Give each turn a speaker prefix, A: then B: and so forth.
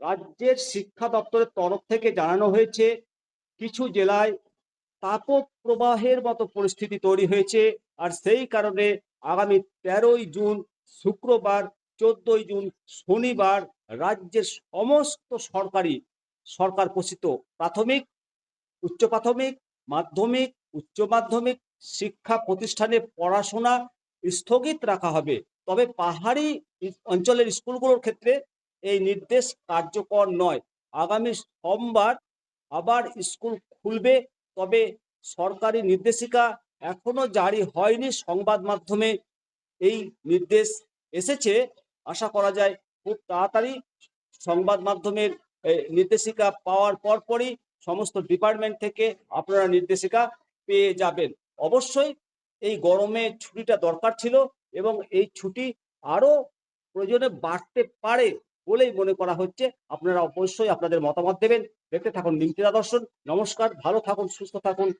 A: রাজ্যের শিক্ষা দপ্তরের তরফ থেকে জানানো হয়েছে, কিছু জেলায় তাপপ্রবাহের মতো পরিস্থিতি তৈরি হয়েছে আর সেই কারণে আগামী তেরোই জুন, শুক্রবার, চোদ্দই জুন, শনিবার রাজ্যের সমস্ত সরকারি, সরকার পোষিত প্রাথমিক, উচ্চ প্রাথমিক, মাধ্যমিক, উচ্চ মাধ্যমিক শিক্ষা প্রতিষ্ঠানে পড়াশোনা স্থগিত রাখা হবে। তবে পাহাড়ি অঞ্চলের স্কুলগুলোর ক্ষেত্রে এই নির্দেশ কার্যকর নয়। আগামী সোমবার আবার স্কুল খুলবে, তবে সরকারি নির্দেশিকা এখনও জারি হয়নি। সংবাদ মাধ্যমে এই নির্দেশ এসেছে। আশা করা যায় খুব তাড়াতাড়ি সংবাদ মাধ্যমের নির্দেশিকা পাওয়ার পরপরই সমস্ত ডিপার্টমেন্ট থেকে আপনারা নির্দেশিকা পেয়ে যাবেন। অবশ্যই এই গরমে ছুটিটা দরকার ছিল এবং এই ছুটি আরও প্রয়োজনে বাড়তে পারে। বলেই মনে করা হচ্ছে। আপনারা অবশ্যই আপনাদের মতামত দেবেন। দেখতে থাকুন নিমতিরা দর্শন। নমস্কার। ভালো থাকুন, সুস্থ থাকুন।